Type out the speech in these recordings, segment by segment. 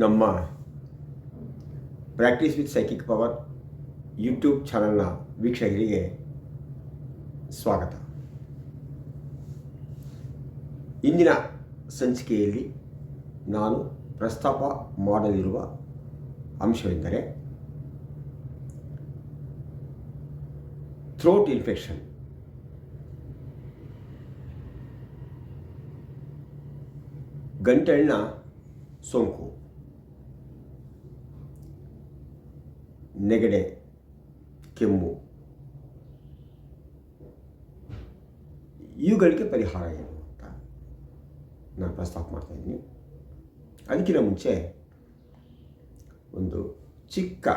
ನಮ್ಮ practice with psychic power YouTube ಚಾನಲ್ನ ವೀಕ್ಷಕರಿಗೆ ಸ್ವಾಗತ. ಇಂದಿನ ಸಂಚಿಕೆಯಲ್ಲಿ ನಾನು ಪ್ರಸ್ತಾಪ ಮಾಡಲಿರುವ ಅಂಶವೆಂದರೆ ಥ್ರೋಟ್ ಇನ್ಫೆಕ್ಷನ್ ಗಂಟಲಿನ ಸೋಂಕು. ನೆಗಡೆ, ಕೆಮ್ಮು. ಇವುಗಳಿಗೆ ಪರಿಹಾರ ಏನು ಅಂತ ನಾನು ಪ್ರಸ್ತಾಪ ಮಾಡ್ತಾ ಇದ್ದೀನಿ. ಅದಕ್ಕಿಂತ ಮುಂಚೆ ಒಂದು ಚಿಕ್ಕ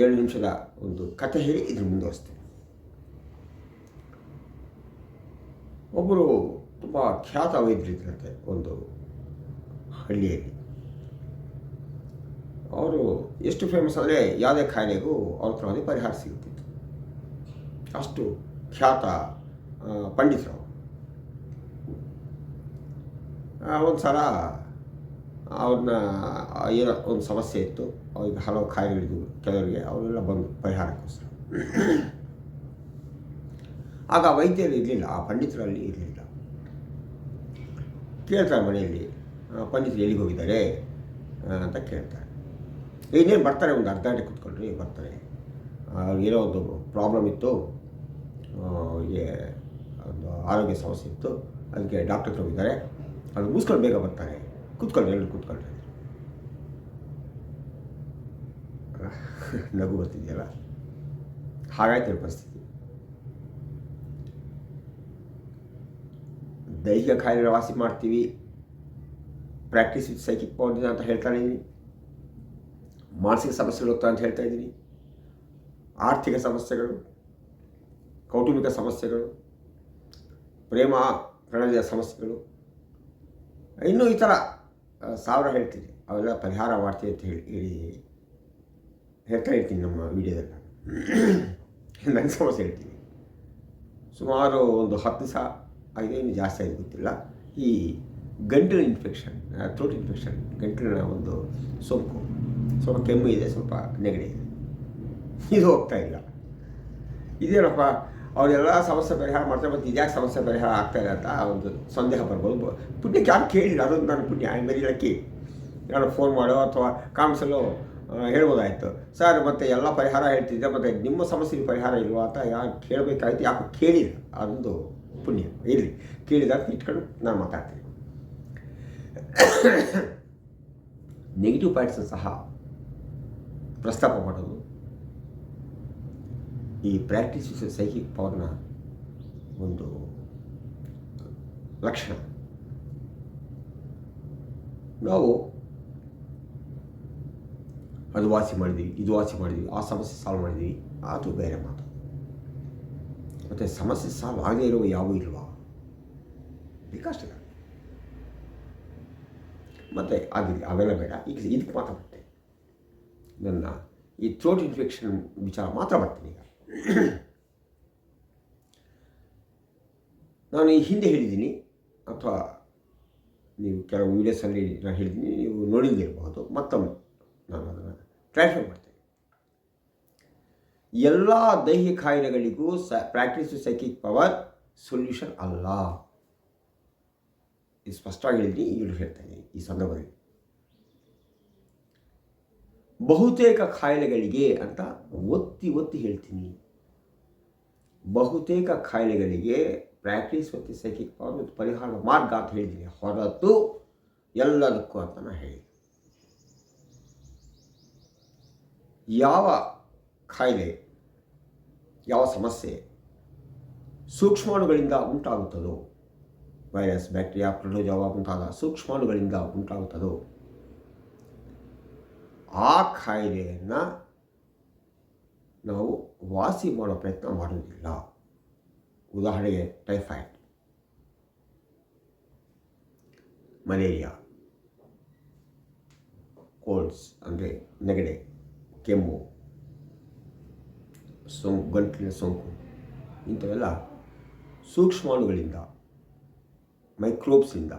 ಏಳು ನಿಮಿಷದ ಒಂದು ಕಥೆ ಹೇಳಿ ಇದ್ರ ಮುಂದುವರಿಸ್ತೇನೆ ಒಬ್ಬರು ತುಂಬ ಖ್ಯಾತ ವೈದ್ಯರಿದ್ರಂತೆ ಒಂದು ಹಳ್ಳಿಯಲ್ಲಿ. ಅವರು ಎಷ್ಟು ಫೇಮಸ್ ಅಂದರೆ ಯಾವುದೇ ಕಾಯಿಲೆಗೂ ಅವ್ರ ಹತ್ರ ಪರಿಹಾರ ಸಿಗುತ್ತಿತ್ತು. ಅಷ್ಟು ಖ್ಯಾತ ಪಂಡಿತರು ಒಂದು ಸಲ ಅವ್ರನ್ನ ಏನೋ ಒಂದು ಸಮಸ್ಯೆ ಇತ್ತು. ಅವ್ರಿಗೆ ಹಲವು ಕಾಯಿಲೆಗಳಿದ್ವು ಕೆಲವರಿಗೆ ಅವರೆಲ್ಲ ಬಂದು ಪರಿಹಾರಕ್ಕೋಸ್ಕರ. ಆಗ ವೈದ್ಯರು ಇರಲಿಲ್ಲ, ಆ ಪಂಡಿತರಲ್ಲಿ ಇರಲಿಲ್ಲ. ಕೇಳ್ತಾರೆ ಮನೆಯಲ್ಲಿ ಪಂಡಿತರು ಎಲ್ಲಿಗೆ ಹೋಗಿದ್ದಾರೆ ಅಂತ ಕೇಳ್ತಾರೆ. ಇನ್ನೇನು ಬರ್ತಾರೆ ಒಂದು ಅರ್ಧ ಗಂಟೆ ಕೂತ್ಕೊಳ್ರಿ ಬರ್ತಾರೆ? ಏನೋ ಒಂದು ಪ್ರಾಬ್ಲಮ್ ಇತ್ತು. ಅವ್ರಿಗೆ ಒಂದು ಆರೋಗ್ಯ ಸಮಸ್ಯೆ ಇತ್ತು. ಅದಕ್ಕೆ ಡಾಕ್ಟರ್ ಹೋಗಿದ್ದಾರೆ. ಅದು ಮುಗಿಸ್ಕೊಂಡು ಬೇಗ ಬರ್ತಾರೆ. ಕೂತ್ಕೊಳ್ಳಿ ಎಲ್ಲರೂ ಕೂತ್ಕೊಳ್ರಿ ನಗು ಬರ್ತಿದೆಯಲ್ಲ? ಹಾಗಾಯ್ತು ಪರಿಸ್ಥಿತಿ. ದೈಹಿಕ ಕಾಯಿಲೆ ವಾಸಿ ಮಾಡ್ತೀವಿ. ಪ್ರಾಕ್ಟೀಸ್ ವಿತ್ ಸೈಕಿಕ್ ಪವರ್ ಅಂತ ಹೇಳ್ತಾನೆ. ಮಾನಸಿಕ ಸಮಸ್ಯೆಗಳು ಅಂತ ಹೇಳ್ತಾ ಇದ್ದೀನಿ. ಆರ್ಥಿಕ ಸಮಸ್ಯೆಗಳು, ಕೌಟುಂಬಿಕ ಸಮಸ್ಯೆಗಳು, ಪ್ರೇಮ, ಪ್ರಣಯದ ಸಮಸ್ಯೆಗಳು, ಇನ್ನೂ ಈ ಥರ ಸಾವಿರ ಹೇಳ್ತೀನಿ. ಅವೆಲ್ಲ ಪರಿಹಾರ ಮಾಡ್ತೀವಿ ಅಂತ ಹೇಳಿ ಹೇಳಿ, ಹೇಳ್ತಾ ಇರ್ತೀನಿ ನಮ್ಮ ವಿಡಿಯೋದಲ್ಲಿ. ನನ್ನ ಸಮಸ್ಯೆ ಹೇಳ್ತೀನಿ. ಸುಮಾರು ಒಂದು ಹತ್ತು ದಿವಸ ಆಗಿದೆ, ಇನ್ನು ಜಾಸ್ತಿ ಆಗಿದೆ, ಗೊತ್ತಿಲ್ಲ. ಈ ಗಂಟಿನ ಇನ್ಫೆಕ್ಷನ್ ಥ್ರೋಟ್ ಇನ್ಫೆಕ್ಷನ್ ಗಂಟಲಿನ ಒಂದು ಸೋಂಕು. ಸ್ವಲ್ಪ ಕೆಮ್ಮು ಇದೆ, ಸ್ವಲ್ಪ ನೆಗಡಿ ಇದೆ. ಇದು ಹೋಗ್ತಾ ಇಲ್ಲ. ಇದೇನಪ್ಪ, ಅವರೆಲ್ಲ ಸಮಸ್ಯೆ ಪರಿಹಾರ ಮಾಡ್ತಾರೆ ಮತ್ತು ಇದ್ಯಾಕೆ ಸಮಸ್ಯೆ ಪರಿಹಾರ ಆಗ್ತಾ ಇಲ್ಲ ಅಂತ ಒಂದು ಸಂದೇಹ ಬರ್ಬೋದು. ಪುಣ್ಯಕ್ಕೆ ಯಾರು ಕೇಳಿಲ್ಲ, ಅದೊಂದು ನಾನು ಪುಣ್ಯ. ವೆರಿ ಲಕ್ಕಿ, ಯಾರು ಫೋನ್ ಮಾಡೋ ಅಥವಾ ಕಾಮಿಸಲು ಹೇಳ್ಬೋದಾಯಿತು. ಸರ್, ಮತ್ತು ಎಲ್ಲ ಪರಿಹಾರ ಹೇಳ್ತಿದ್ದೆ, ಮತ್ತು ನಿಮ್ಮ ಸಮಸ್ಯೆಗೆ ಪರಿಹಾರ ಇಲ್ವಾ ಅಂತ ಯಾರು ಕೇಳಬೇಕಾಯ್ತು, ಯಾಕೆ ಕೇಳಿಲ್ಲ. ಅದೊಂದು ಪುಣ್ಯ. ಇರಲಿ ಕೇಳಿದಾಗ ಇಟ್ಕೊಂಡು ನಾನು ಮಾತಾಡ್ತೀನಿ. ನೆಗೆಟಿವ್ ಪಾಯಿಂಟ್ಸ್ ಸಹ ಪ್ರಸ್ತಾಪ ಮಾಡೋದು. ಈ ಪ್ರಾಕ್ಟೀಸ್ ಸೈಕಿಕ್ ಪವರ್ನ ಒಂದು ಲಕ್ಷಣ. ನಾವು ಅದು ವಾಸಿ ಮಾಡಿದ್ವಿ, ಇದು ವಾಸಿ ಮಾಡಿದ್ವಿ, ಆ ಸಮಸ್ಯೆ ಸಾಲ್ವ್ ಮಾಡಿದ್ವಿ, ಅದು ಬೇರೆ ಮಾತು. ಮತ್ತು ಸಮಸ್ಯೆ ಸಾಲ್ವ್ ಆಗದೇ ಇರುವ ಯಾವೂ ಇಲ್ವಾ? ಬೇಕಷ್ಟಿಲ್ಲ ಮತ್ತು ಆಗಿದೆ, ಅವೆಲ್ಲ ಬೇಡ. ಈಗ ಇದಕ್ಕೆ ಬರ್ತೇನೆ ನನ್ನ ಈ ಥ್ರೋಟ್ ಇನ್ಫೆಕ್ಷನ್ ವಿಚಾರ ಮಾತ್ರ ಬರ್ತೀನಿ ಈಗ. ನಾನು ಈ ಹಿಂದೆ ಹೇಳಿದ್ದೀನಿ, ಅಥವಾ ನೀವು ಕೆಲವು ವೀಡಿಯೋಸಲ್ಲಿ ನಾನು ಹೇಳಿದ್ದೀನಿ, ನೀವು ನೋಡಿದ್ದಿರಬಹುದು, ಮತ್ತೊಮ್ಮೆ ನಾನು ಅದನ್ನು ಟ್ರಾನ್ಸ್ಫರ್ ಮಾಡ್ತೇನೆ. ಎಲ್ಲ ದೈಹಿಕ ಕಾಯಿಲೆಗಳಿಗೂ ಸ ಪ್ರಾಕ್ಟೀಸ್ ಸೈಕಿಕ್ ಪವರ್ ಸೊಲ್ಯೂಷನ್ ಅಲ್ಲ. ಇದು ಸ್ಪಷ್ಟವಾಗಿ ಹೇಳಿದ್ದೀನಿ ಈಗಲೂ ಹೇಳ್ತಾ ಈ ಸಂದರ್ಭದಲ್ಲಿ. ಬಹುತೇಕ ಖಾಯಿಲೆಗಳಿಗೆ ಅಂತ ಒತ್ತಿ ಒತ್ತಿ ಹೇಳ್ತೀನಿ. ಬಹುತೇಕ ಖಾಯಿಲೆಗಳಿಗೆ ಪ್ರಾಕ್ಟೀಸ್ ಮತ್ತು ಸೈಕಿಕ್ ಪವರ್ ಮತ್ತು ಪರಿಹಾರ ಮಾರ್ಗ ಅಂತ ಹೇಳಿದ್ದೀನಿ ಹೊರತು ಎಲ್ಲದಕ್ಕೂ ಅಂತ ನಾನು ಹೇಳಿ ಯಾವ ಖಾಯಿಲೆ, ಯಾವ ಸಮಸ್ಯೆ ಸೂಕ್ಷ್ಮಾಣುಗಳಿಂದ ಉಂಟಾಗುತ್ತದೋ ವೈರಸ್ ಬ್ಯಾಕ್ಟೀರಿಯಾ ಪ್ರೋಟೋಜೋವಾ ಮುಂತಾದ ಸೂಕ್ಷ್ಮಾಣುಗಳಿಂದ ಉಂಟಾಗುತ್ತದೋ ಆ ಕಾಯಿಲೆಯನ್ನು ನಾವು ವಾಸಿ ಮಾಡೋ ಪ್ರಯತ್ನ ಮಾಡುವುದಿಲ್ಲ. ಉದಾಹರಣೆಗೆ ಟೈಫಾಯ್ಡ್. ಮಲೇರಿಯಾ. ಕೋಲ್ಡ್ಸ್ ಅಂದರೆ ನೆಗಡೆ, ಕೆಮ್ಮು, ಸೋಂಕು, ಗಂಟಲಿನ ಸೋಂಕು, ಇಂಥವೆಲ್ಲ ಸೂಕ್ಷ್ಮಾಣುಗಳಿಂದ, ಮೈಕ್ರೋಬ್ಸಿಂದ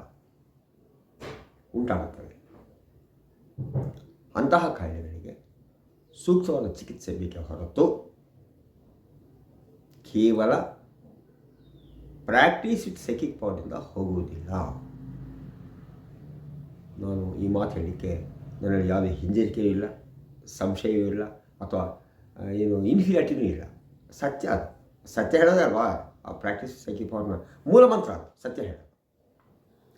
ಉಂಟಾಗುತ್ತವೆ. ಅಂತಹ ಕಾಯಿಲೆಗಳಿಗೆ ಸೂಕ್ತವಾದ ಚಿಕಿತ್ಸೆ ಬೇಕೇ ಹೊರತು ಕೇವಲ ಪ್ರಾಕ್ಟೀಸ್ ವಿತ್ ಸೆಕಿಕ್ ಪವರ್ನಿಂದ ಹೋಗುವುದಿಲ್ಲ. ನಾನು ಈ ಮಾತು ಹೇಳಲಿಕ್ಕೆ ನನ್ನಲ್ಲಿ ಯಾವುದೇ ಹಿಂಜರಿಕೆಯೂ ಇಲ್ಲ, ಸಂಶಯವೂ ಇಲ್ಲ, ಅಥವಾ ಏನು ಇನ್ಫಿಯಾಟಿನೂ ಇಲ್ಲ. ಸತ್ಯ ಅದು. ಸತ್ಯ ಹೇಳೋದೇ ಅಲ್ವಾ? ಆ ಪ್ರಾಕ್ಟೀಸ್ ಸೆಕಿಕ್ ಪವರ್ನ ಮೂಲ ಮಂತ್ರ ಅದು. ಸತ್ಯ ಹೇಳೋದು.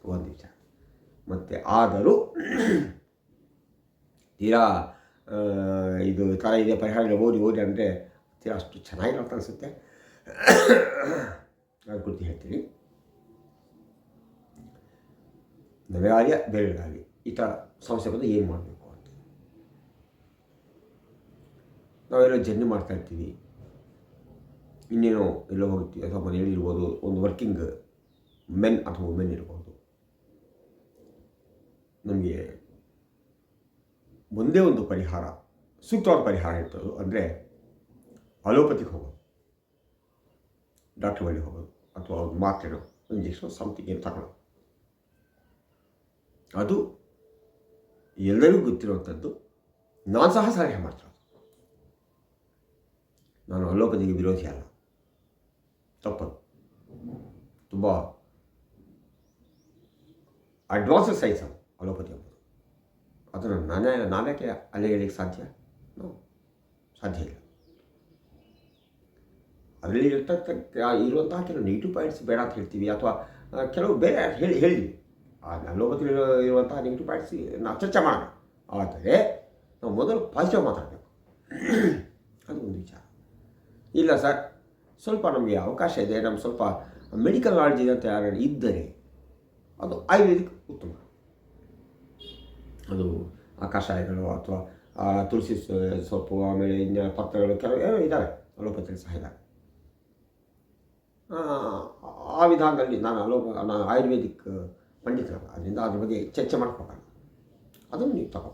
ಒಂದು ವಿಚಾರ. ಮತ್ತು ಆದರೂ ತೀರಾ ಇದು ಥರ ಇದೆ ಪರಿಹಾರ ಓದಿ ಓದಿ ಅಂದರೆ ತೀರಾ ಅಷ್ಟು ಚೆನ್ನಾಗಿಲ್ಲ ಅಂತ ಅನಿಸುತ್ತೆ. ಅದು ಕುರಿತು ಹೇಳ್ತೀನಿ. ನಮಗಾಗಲಿ ಬೇರೆಯವರಾಗಲಿ ಈ ಥರ ಸಮಸ್ಯೆ ಬಂದು ಏನು ಮಾಡಬೇಕು ಅಂತ. ನಾವೆಲ್ಲ ಜರ್ನಿ ಮಾಡ್ತಾ ಇರ್ತೀವಿ. ಇನ್ನೇನೋ ಎಲ್ಲೋ ಹೋಗ್ತೀವಿ, ಅಥವಾ ಮನೆಯಲ್ಲಿ ಇರ್ಬೋದು, ಒಂದು ವರ್ಕಿಂಗ್ ಮೆನ್ ಅಥವಾ ವುಮೆನ್ ಇರ್ಬೋದು. ನಮಗೆ ಒಂದೇ ಒಂದು ಪರಿಹಾರ, ಸೂಕ್ತವಾದ ಪರಿಹಾರ ಇರ್ತದೆ. ಅಂದರೆ ಅಲೋಪತಿಗೆ ಹೋಗೋದು, ಡಾಕ್ಟ್ರ್ ಬಳಿ ಹೋಗೋದು, ಅಥವಾ ಒಂದು ಮಾತ್ರೆನೋ ಇಂಜೆಕ್ಷನ್ ಸಮಥಿಂಗ್ ಏನು ತಗೊಳ್ಳೋದು. ಅದು ಎಲ್ಲರಿಗೂ ಗೊತ್ತಿರುವಂಥದ್ದು, ನಾನು ಸಹ ಸಲಹೆ ಮಾಡ್ತೀನಿ ನಾನು ಅಲೋಪತಿಗೆ ವಿರೋಧಿ ಅಲ್ಲ. ತಪ್ಪದು. ತುಂಬ ಅಡ್ವಾನ್ಸ್ ಸೈನ್ಸ್ ಅದು, ಅಲೋಪತಿ ಎಂಬುದು ಅದನ್ನು ನಾನೇ, ನಾವ್ಯಾಕೆ ಅಲೆಗೆಳಿಕ್ಕೆ ಸಾಧ್ಯ? ಸಾಧ್ಯ ಇಲ್ಲ. ಅದರಲ್ಲಿ ಇರ್ತಕ್ಕ ಇರುವಂತಹ ಕೆಲವು ನೆಗೆಟಿವ್ ಪಾಯಿಂಟ್ಸ್ ಬೇಡ ಅಂತ ಹೇಳ್ತೀವಿ, ಅಥವಾ ಕೆಲವು ಬೇರೆ ಹೇಳಿ ಹೇಳಿ. ಆ ಅಲೋಪತಿ ಇರುವಂತಹ ನೆಗೆಟಿವ್ ಪಾಯಿಂಟ್ಸ್ ನಾವು ಚರ್ಚೆ ಮಾಡೋಣ ಆದರೆ, ನಾವು ಮೊದಲು ಪಾಸಿಟಿವ್ ಮಾತಾಡಬೇಕು. ಅದು ಒಂದು ವಿಚಾರ. ಇಲ್ಲ ಸರ್, ಸ್ವಲ್ಪ ನಮಗೆ ಅವಕಾಶ ಇದೆ, ನಮ್ಗೆ ಸ್ವಲ್ಪ ಮೆಡಿಕಲ್ ನಾಲೆಜ್ ಇದೆ ಅಂತ ಯಾರು ಇದ್ದರೆ, ಅದು ಆಯುರ್ವೇದಿಕ್ ಉತ್ತಮ. ಅದು ಆ ಕಷಾಯಗಳು ಅಥವಾ ತುಳಸಿ ಸೊಪ್ಪು ಆಮೇಲೆ ಇನ್ನು ಪತ್ರಗಳು ಕೆಲವು ಇದ್ದಾವೆ ಅಲೋಪತಿಗೆ ಸಹ ಇದ್ದಾವೆ ಆ, ವಿಧಾನದಲ್ಲಿ ನಾನು ಅಲೋಪ ನಾನು ಆಯುರ್ವೇದಿಕ್ ಪಂಡಿತರಲ್ಲ ಅದರಿಂದ ಅದ್ರ ಬಗ್ಗೆ ಚರ್ಚೆ ಮಾಡ್ಕೋಬಾರ್ದು ಅದನ್ನು ನೀವು ತಗೋ.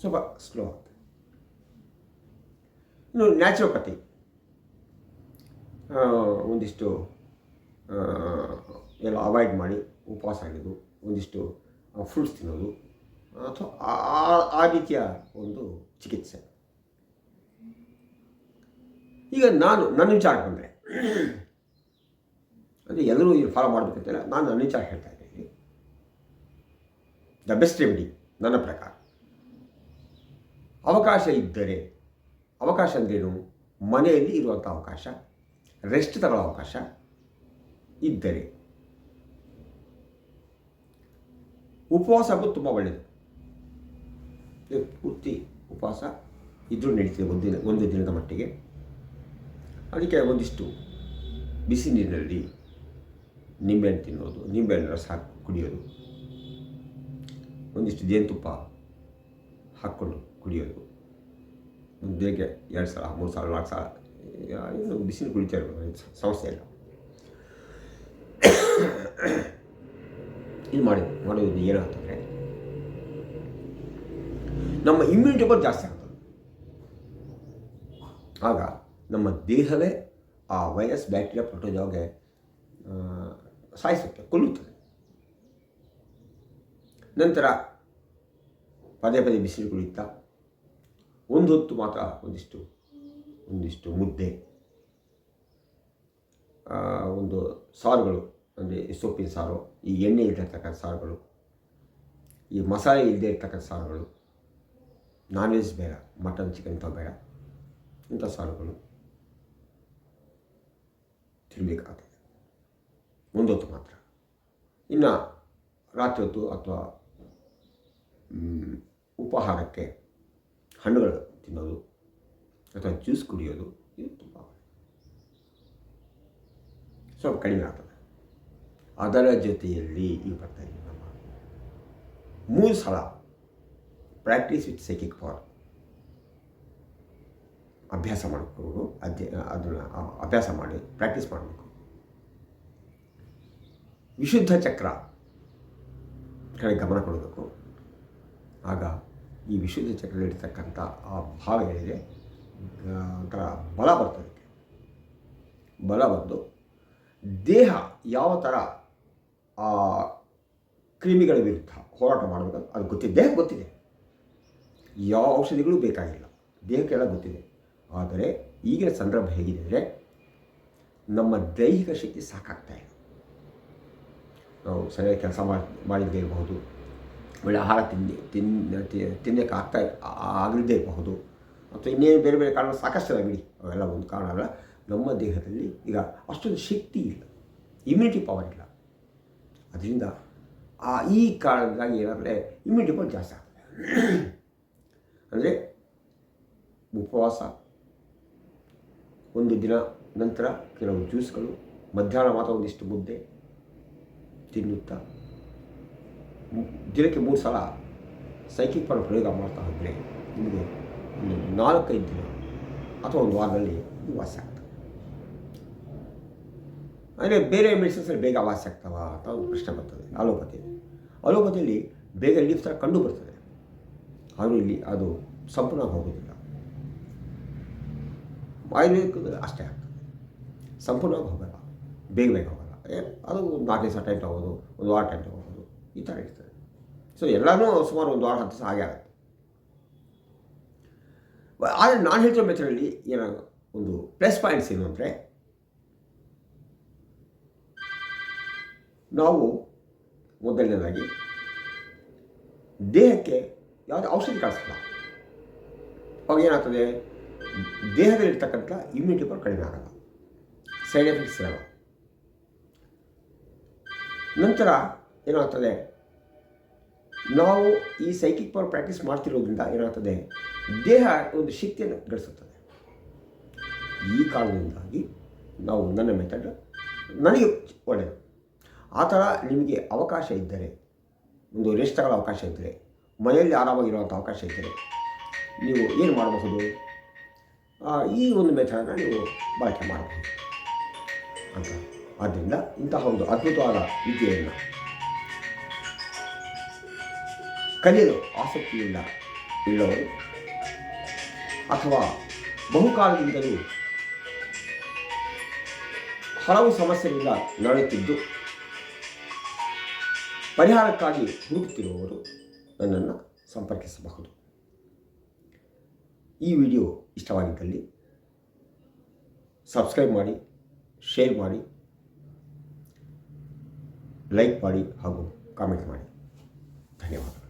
ಸ್ವಲ್ಪ ಸ್ಲೋ ಆಗುತ್ತೆ ಇನ್ನು ನ್ಯಾಚುರೋಪತಿ ಒಂದಿಷ್ಟು ಎಲ್ಲ ಅವಾಯ್ಡ್ ಮಾಡಿ ಉಪವಾಸ ಆಗಿದ್ದು ಒಂದಿಷ್ಟು ಫ್ರೂಟ್ಸ್ ತಿನ್ನೋದು. ಅಥವಾ ಆ- ರೀತಿಯ ಒಂದು ಚಿಕಿತ್ಸೆ ಈಗ ನಾನು ನನ್ನ ವಿಚಾರ ಬಂದರೆ ಅಂದರೆ ಎಲ್ಲರೂ ಇದು ಫಾಲೋ ಮಾಡಬೇಕಂತಿಲ್ಲ ನಾನು ನನ್ನ ವಿಚಾರ ಹೇಳ್ತಾ ಇದ್ದೀನಿ ದ ಬೆಸ್ಟ್ ರೆಮಿಡಿ ನನ್ನ ಪ್ರಕಾರ ಅವಕಾಶ ಇದ್ದರೆ ಅವಕಾಶ ಅಂದ್ರೇನು ಮನೆಯಲ್ಲಿ ಇರುವಂಥ ಅವಕಾಶ ರೆಸ್ಟ್ ತಗೊಳ್ಳೋ ಅವಕಾಶ ಇದ್ದರೆ ಉಪವಾಸ ಆಗೋದು ತುಂಬ ಒಳ್ಳೆಯದು ಪೂರ್ತಿ ಉಪವಾಸ ಇದ್ರೂ ನಡೀತದೆ ಒಂದಿನ ದಿನ, ಒಂದು ದಿನದ ಮಟ್ಟಿಗೆ. ಅದಕ್ಕೆ ಒಂದಿಷ್ಟು ಬಿಸಿ ನೀರಿನಲ್ಲಿ ನಿಂಬೆಹಣ್ಣು ತಿನ್ನೋದು ನಿಂಬೆಹಣ್ಣು ರಸ ಹಾಕಿ ಕುಡಿಯೋದು. ಒಂದಿಷ್ಟು ಜೇನುತುಪ್ಪ ಹಾಕ್ಕೊಂಡು ಕುಡಿಯೋದು. ಒಂದು ದಿನಕ್ಕೆ ಎರಡು ಸಾವಿರ ಮೂರು ಸಾವಿರ ನಾಲ್ಕು ಸಾವಿರ ಏನು ಬಿಸಿಲು ಕುಡಿತಾ ಸ- ಸಮಸ್ಯೆ ಇಲ್ಲ. ಇದು ಮಾಡಿ, ಮಾಡೋದು ಏನಾಗ್ತದೆ ನಮ್ಮ ಇಮ್ಯುನಿಟಿ ಪವರ್ ಜಾಸ್ತಿ ಆಗ್ತದೆ. ಆಗ ನಮ್ಮ ದೇಹವೇ ಆ ವೈರಸ್ ಬ್ಯಾಕ್ಟೀರಿಯಾ ಪ್ರೊಟೋಜಾಗೆ ಸಾಯಿಸುತ್ತೆ, ಕೊಲ್ಲುತ್ತದೆ. ನಂತರ ಪದೇ ಪದೇ ಬಿಸಿಲು ಕುಡಿಯುತ್ತಾ ಒಂದು ಹೊತ್ತು ಮಾತ್ರ ಒಂದಿಷ್ಟು ಒಂದಿಷ್ಟು ಮುದ್ದೆ ಒಂದು ಸಾರುಗಳು, ಅಂದರೆ ಸೊಪ್ಪಿನ ಸಾರು, ಈ ಎಣ್ಣೆ ಇಲ್ದಿರ್ತಕ್ಕಂಥ ಸಾರುಗಳು, ಈ ಮಸಾಲೆ ಇಲ್ಲದೆ ಇರ್ತಕ್ಕಂಥ ಸಾರುಗಳು ನಾನ್ ವೆಜ್ ಬೇಡ, ಮಟನ್, ಚಿಕನ್ ಇಂಥವು ಬೇಡ. ಇಂಥ ಸಾರುಗಳು ತಿನ್ನಬೇಕಾಗ್ತದೆ ಒಂದೊತ್ತು ಮಾತ್ರ. ಇನ್ನು ರಾತ್ರಿ ಹೊತ್ತು ಅಥವಾ ಉಪಾಹಾರಕ್ಕೆ ಹಣ್ಣುಗಳು ತಿನ್ನೋದು ಅಥವಾ ಜ್ಯೂಸ್ ಕುಡಿಯೋದು, ಇದು ತುಂಬ. ಸ್ವಲ್ಪ ಕಡಿಮೆ ಆಗ್ತದೆ. ಅದರ ಜೊತೆಯಲ್ಲಿ ಈ ಬರ್ತಾ ಇದ್ದೀವಿ ನಮ್ಮ ಮೂರು ಸಲ ಪ್ರಾಕ್ಟೀಸ್ ವಿತ್ ಸೈಕಿಕ್ ಪವರ್ ಅಭ್ಯಾಸ ಮಾಡಬೇಕು ಅಧ್ಯ ಅದನ್ನು ಅಭ್ಯಾಸ ಮಾಡಿ, ಪ್ರಾಕ್ಟೀಸ್ ಮಾಡಬೇಕು. ವಿಶುದ್ಧ ಚಕ್ರ. ಕಡೆ ಗಮನ ಕೊಡಬೇಕು ಆಗ ಈ ವಿಶುದ್ಧ ಚಕ್ರದಲ್ಲಿರ್ತಕ್ಕಂಥ ಆ ಭಾವ ಏನಿದೆ ಒಂಥರ ಬಲ ಬರ್ತದೆ ಬಲ ಬಂದು ದೇಹ ಯಾವ ಥರ, ಆ, ಕ್ರಿಮಿಗಳ ವಿರುದ್ಧ ಹೋರಾಟ ಮಾಡಬೇಕು ಅದು ಗೊತ್ತಿದೆ ಗೊತ್ತಿದೆ. ಯಾವ ಔಷಧಿಗಳು ಬೇಕಾಗಿಲ್ಲ. ದೇಹಕ್ಕೆಲ್ಲ ಗೊತ್ತಿದೆ. ಆದರೆ ಈಗಿನ ಸಂದರ್ಭ ಹೇಗಿದೆ ಅಂದರೆ ನಮ್ಮ ದೈಹಿಕ ಶಕ್ತಿ ಸಾಕಾಗ್ತಾ ಇಲ್ಲ ನಾವು ಸರಿಯಾಗಿ ಕೆಲಸ ಮಾಡಿ, ಮಾಡಿದ್ದೇ ಇರಬಹುದು. ಒಳ್ಳೆ ಆಹಾರ ತಿಂದು ತಿನ್ನ ತಿನ್ನಕ್ಕೆ ಆಗ್ತಾ ಆಗಲಿದ್ದೇ ಇರಬಹುದು. ಅಥವಾ ಇನ್ನೇನು ಬೇರೆ ಬೇರೆ ಕಾರಣ ಸಾಕಷ್ಟು ಬಿಡಿ. ಅವೆಲ್ಲ ಒಂದು ಕಾರಣ ಅಲ್ಲ. ನಮ್ಮ ದೇಹದಲ್ಲಿ ಈಗ ಅಷ್ಟೊಂದು ಶಕ್ತಿ ಇಲ್ಲ. ಇಮ್ಯುನಿಟಿ ಪವರ್ ಇಲ್ಲ. ಅದರಿಂದ ಆ, ಈ ಕಾರಣದಿಂದಾಗಿ ಏನಾದರೆ ಇಮ್ಯುನಿಟಿ ಪವರ್ ಜಾಸ್ತಿ ಆಗ್ತದೆ. ಅಂದರೆ ಉಪವಾಸ. ಒಂದು ದಿನ ನಂತರ ಕೆಲವು ಜ್ಯೂಸ್ಗಳು ಮಧ್ಯಾಹ್ನ ಮಾತ್ರ ಒಂದಿಷ್ಟು ಮುದ್ದೆ ತಿನ್ನುತ್ತಾ. ದಿನಕ್ಕೆ ಮೂರು ಸಲ ಸೈಕಿಕ್ ಪರ ಪ್ರಯೋಗ ಮಾಡ್ತಾ ಹೋದರೆ ನಿಮಗೆ ಒಂದು ನಾಲ್ಕೈದು ದಿನ ಅಥವಾ ಒಂದು ವಾರದಲ್ಲಿ ಇದು ವಾಸಿ ಆಗ್ತದೆ. ಅಂದರೆ ಬೇರೆ ಮೆಡಿಸಿನ್ಸಲ್ಲಿ ಬೇಗ ವಾಸಿ ಆಗ್ತಾವ ಅಂತ ಒಂದು ಪ್ರಶ್ನೆ ಬರ್ತದೆ ಅಲೋಪತಿಯಲ್ಲಿ ಅಲೋಪತಿಯಲ್ಲಿ ಬೇಗ ರಿಲೀಫ್ ಥರ ಕಂಡು ಬರ್ತದೆ. ಆದರೂ ಇಲ್ಲಿ ಅದು ಸಂಪೂರ್ಣ ಹೋಗೋದಿಲ್ಲ ಆಯುರ್ವೇದಿಕದಲ್ಲಿ ಅಷ್ಟೇ ಆಗ್ತದೆ. ಸಂಪೂರ್ಣವಾಗಿ ಹೋಗಲ್ಲ. ಬೇಗ ಬೇಗ ಹೋಗಲ್ಲ. ಏ, ಅದು ಒಂದು ನಾಲ್ಕು ದಿವಸ ಟೈಮ್ ತೊಗೋದು ಒಂದು ವಾರ ಟೈಮ್ ತಗೋಬೋದು ಈ ಥರ ಇರ್ತದೆ. ಸೊ ಎಲ್ಲನೂ ಸುಮಾರು ಒಂದು ವಾರ ಹತ್ತು ದಿವಸ ಹಾಗೆ ಆಗುತ್ತೆ. ಆದರೆ ನಾನು ಹೇಳ್ತಿರೋ ಮೆಥಡಲ್ಲಿ ಏನೋ ಒಂದು ಪ್ಲಸ್ ಪಾಯಿಂಟ್ಸ್ ಏನು ಅಂದರೆ ನಾವು ಮೊದಲನೇದಾಗಿ ದೇಹಕ್ಕೆ ಯಾವುದೇ ಔಷಧಿ ಕಳಿಸಲ್ಲ. ಅವಾಗ ಏನಾಗ್ತದೆ? ದೇಹದಲ್ಲಿರ್ತಕ್ಕಂಥ ಇಮ್ಯುನಿಟಿ ಪವರ್ ಕಡಿಮೆ ಆಗಲ್ಲ. ಸೈಡ್ ಎಫೆಕ್ಟ್ಸ್ ಇರಲ್ಲ. ನಂತರ ಏನಾಗ್ತದೆ? ನಾವು ಈ ಸೈಕಿಕ್ ಪವರ್ ಪ್ರಾಕ್ಟೀಸ್ ಮಾಡ್ತಿರೋದ್ರಿಂದ ಏನಾಗ್ತದೆ? ದೇಹ ಒಂದು ಶಕ್ತಿಯನ್ನು ಗಳಿಸುತ್ತದೆ. ಈ ಕಾರಣದಿಂದಾಗಿ ನಾವು ನನ್ನ ಮೆಥಡ್ ನನಗೆ ಒಳ್ಳೆಯದು. ಆ ಥರ ನಿಮಗೆ ಅವಕಾಶ ಇದ್ದರೆ, ಒಂದು ರೆಸ್ಟ್ ತಗೊಳ್ಳೋ ಅವಕಾಶ ಇದ್ದರೆ ಮನೆಯಲ್ಲಿ ಆರಾಮಾಗಿರುವಂಥ ಅವಕಾಶ ಇದ್ದರೆ ನೀವು ಏನು ಮಾಡಬಹುದು? ಈ ಒಂದು ಮೆಥಡನ್ನು ನೀವು ಬಳಕೆ ಮಾಡಬಹುದು ಅಂತ. ಆದ್ದರಿಂದ ಇಂತಹ ಒಂದು ಅದ್ಭುತವಾದ ವಿದ್ಯೆಯನ್ನು ಕಲಿಯಲು ಆಸಕ್ತಿಯಿಂದ ಉಳ್ಳವರು ಅಥವಾ ಬಹುಕಾಲದಿಂದಲೂ ಹಲವು ಸಮಸ್ಯೆಗಳಿಂದ ನಡೆಯುತ್ತಿದ್ದು ಪರಿಹಾರಕ್ಕಾಗಿ ಹುಡುಕುತ್ತಿರುವವರು ನನ್ನನ್ನು ಸಂಪರ್ಕಿಸಬಹುದು. ಈ ವಿಡಿಯೋ ಇಷ್ಟವಾಗಿದ್ದಲ್ಲಿ ಸಬ್ಸ್ಕ್ರೈಬ್ ಮಾಡಿ, ಶೇರ್ ಮಾಡಿ, ಲೈಕ್ ಮಾಡಿ ಹಾಗೂ ಕಾಮೆಂಟ್ ಮಾಡಿ. ಧನ್ಯವಾದ.